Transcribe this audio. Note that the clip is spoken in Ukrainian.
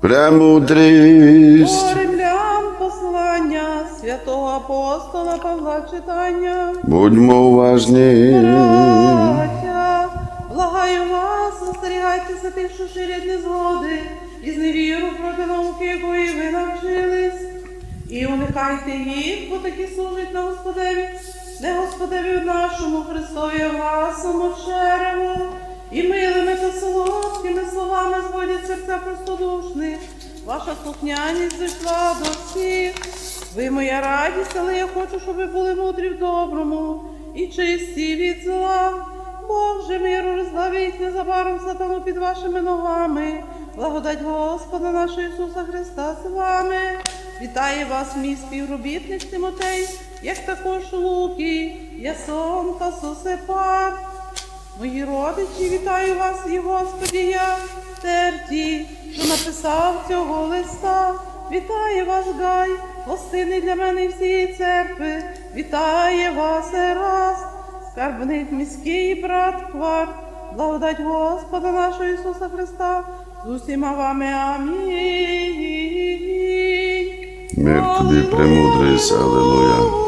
Премудрість. Римлян послання святого апостола Павла читання. Будьмо уважні. Браття, благаю вас, застерігайтеся тих, що ширять незгоди, і зневіру проти науки, якої ви навчились. І уникайте їх, бо такі служать на Господеві, не Господеві нашому Христові гласом черево, і солодкими серця простодушних. Ваша слухняність зайшла до всіх. Ви моя радість, але я хочу, щоб ви були мудрі в доброму і чисті від зла. Бог же миру розлавить незабаром сатану під вашими ногами. Благодать Господа нашого Ісуса Христа з вами. Вітає вас, мій співробітник Тимотей, як також Луки, Ясон та Сосепат. Мої родичі, вітаю вас і Господі я, терті, що написав цього листа. Вітає вас, Гай, гостини для мене і всієї церкви. Вітає вас, Ераст, скарбник міський брат Кварт. Благодать Господа нашого Ісуса Христа з усіма вами. Амінь. Мир тобі, премудрість, алелуя.